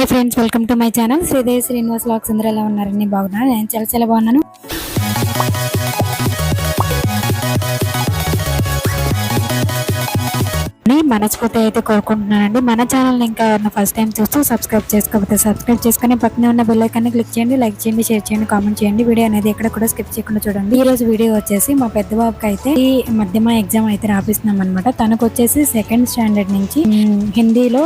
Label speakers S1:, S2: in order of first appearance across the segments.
S1: Hi friends welcome to my channel Sridevi Srinivas lakhs అందరూ ఎలా ఉన్నారని బాగున్నాను నేను చాలా చాలా బాగున్నాను. మనస్ఫూర్తి అయితే కోరుకుంటున్నానండి. మన ఛానల్ని ఇంకా ఫస్ట్ టైం చూస్తూ సబ్స్క్రైబ్ చేసుకోకపోతే సబ్స్క్రైబ్ చేసుకుని పక్కనే ఉన్న బెల్ క్లిక్ చేయండి లైక్ చేయండి షేర్ చేయండి కామెంట్ చేయండి. వీడియో అనేది ఎక్కడ కూడా స్కిప్ చేయకుండా చూడండి. ఈ రోజు వీడియో వచ్చేసి మా పెద్ద బాబుకి అయితే ఈ మధ్యమ ఎగ్జామ్ అయితే రాపిస్తున్నాం అనమాట తనకు వచ్చేసి సెకండ్ స్టాండర్డ్ నుంచి హిందీలో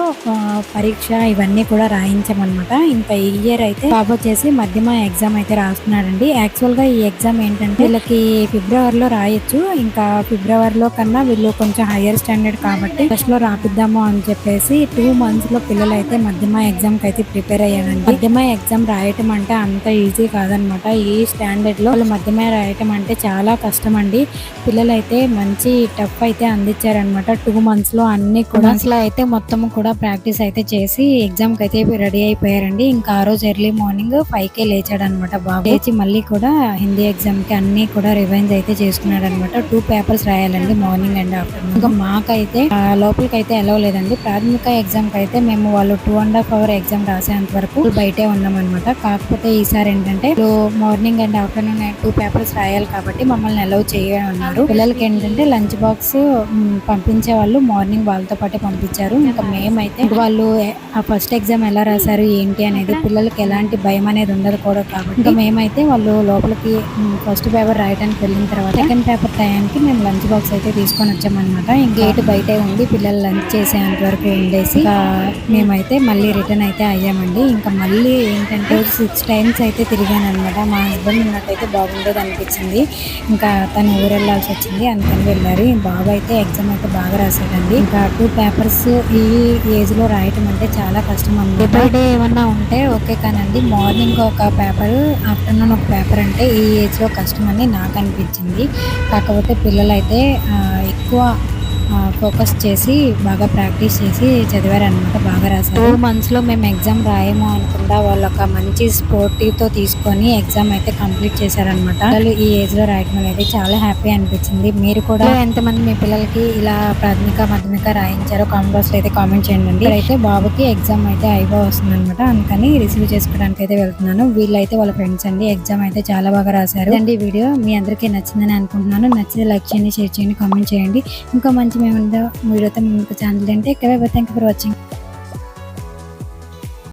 S1: పరీక్ష ఇవన్నీ కూడా రాయించామన్నమాట ఇంకా ఈ ఇయర్ అయితే బాబు వచ్చేసి మధ్యమ ఎగ్జామ్ అయితే రాస్తున్నాడండి. యాక్చువల్గా ఈ ఎగ్జామ్ ఏంటంటే వీళ్ళకి ఫిబ్రవరిలో రాయొచ్చు. ఇంకా ఫిబ్రవరిలో కన్నా వీళ్ళు కొంచెం హైయర్ స్టాండర్డ్ కాబట్టి ఫస్ట్లో రాపిద్దాము అని చెప్పేసి టూ మంత్స్లో పిల్లలు అయితే మధ్యమ ఎగ్జామ్కి అయితే ప్రిపేర్ అయ్యారండి. మధ్యమ ఎగ్జామ్ రాయటం అంటే అంత ఈజీ కాదనమాట. ఈ స్టాండర్డ్లో వాళ్ళు మధ్యమ రాయటం అంటే చాలా కష్టం అండి పిల్లలు అయితే మంచి టఫ్ అయితే అందించారనమాట. టూ మంత్స్లో అన్ని కూడా months లో అయితే మొత్తం కూడా ప్రాక్టీస్ అయితే చేసి ఎగ్జామ్కి అయితే రెడీ అయిపోయారండి. ఇంకా ఆ రోజు ఎర్లీ మార్నింగ్ ఫైవ్ కే లేచాడు అనమాట బాబు. లేచి మళ్ళీ కూడా హిందీ ఎగ్జామ్కి అన్ని కూడా రివైన్స్ అయితే చేసుకున్నాడు అనమాట టూ పేపర్స్ రాయాలండి మార్నింగ్ అండ్ ఆఫ్టర్నూన్ ఇంకా మాకైతే ఆ, లోపలికి అయితే ఎలా లేదండి. ప్రాథమిక ఎగ్జామ్కి అయితే మేము వాళ్ళు two and half hour exam రాసేంత వరకు బయటే ఉన్నాం అనమాట కాకపోతే ఈసారి ఏంటంటే morning and afternoon two papers రాయాలి కాబట్టి మమ్మల్ని అలౌ చేయమన్నారు. పిల్లలకి ఏంటంటే లంచ్ బాక్స్ పంపించే వాళ్ళు మార్నింగ్ వాళ్ళతో పాటే పంపించారు. ఇంకా మేమైతే వాళ్ళు ఆ ఫస్ట్ ఎగ్జామ్ ఎలా రాశారు ఏంటి అనేది పిల్లలకి ఎలాంటి భయం అనేది ఉండదు కూడా కాబట్టి ఇంకా మేమైతే వాళ్ళు లోపలికి ఫస్ట్ పేపర్ రాయడానికి వెళ్ళిన తర్వాత సెకండ్ పేపర్ టయానికి మేము లంచ్ బాక్స్ అయితే తీసుకొని వచ్చామన్నమాట. ఇంకా గేట్ బయటే ఉండి పిల్లలు లంచ్ చేసేంత వరకు ఉండేసి మేమైతే మళ్ళీ రిటర్న్ అయితే అయ్యామండి. ఇంకా మళ్ళీ ఏంటంటే సిక్స్ టైమ్స్ అయితే తిరిగాను అనమాట మా హస్బెండ్ ఉన్నట్టయితే బాగుండేది అనిపించింది. ఇంకా తను ఊరెళ్ళాల్సి వచ్చింది. అందుకని వెళ్ళారు. బాబు అయితే ఎగ్జామ్ అయితే బాగా రాశాడండి. ఇంకా టూ పేపర్స్ ఈ ఏజ్లో రాయటం అంటే చాలా కష్టం అండి డే డే ఏమన్నా ఉంటే ఓకే కానండి. మార్నింగ్ ఒక పేపర్ ఆఫ్టర్నూన్ ఒక పేపర్ అంటే ఈ ఏజ్లో కష్టం అని నాకు అనిపించింది. కాకపోతే పిల్లలైతే ఎక్కువ ఫోకస్ చేసి బాగా ప్రాక్టీస్ చేసి చదివారనమాట బాగా రాశారు. టూ మంత్స్లో మేము ఎగ్జామ్ రాయము అనుకుండా వాళ్ళు ఒక మంచి స్పోర్టివ్ తీసుకొని ఎగ్జామ్ అయితే కంప్లీట్ చేశారనమాట వాళ్ళు ఈ ఏజ్లో రాయడం అనేది చాలా హ్యాపీ అనిపించింది. మీరు కూడా ఎంతమంది మీ పిల్లలకి ఇలా ప్రాథమిక మాధ్యమిక రాయించారో కామెంట్ బాక్స్లో అయితే కామెంట్ చేయండి. అయితే బాబుకి ఎగ్జామ్ అయితే అయిపో వస్తుంది అనమాట అందుకని రిసీవ్ చేసుకోవడానికి అయితే వెళ్తున్నాను. వీళ్ళైతే వాళ్ళ ఫ్రెండ్స్ అండి. ఎగ్జామ్ అయితే చాలా బాగా రాశారు. అండి వీడియో. మీ అందరికీ నచ్చిందని అనుకుంటున్నాను. నచ్చితే లైక్ చేయండి షేర్ చేయండి కామెంట్ చేయండి. ఇంకా మంచి మేము వీడియోతో మీకు ఛానల్ అంటే థ్యాంక్ యూ ఫర్ వాచింగ్.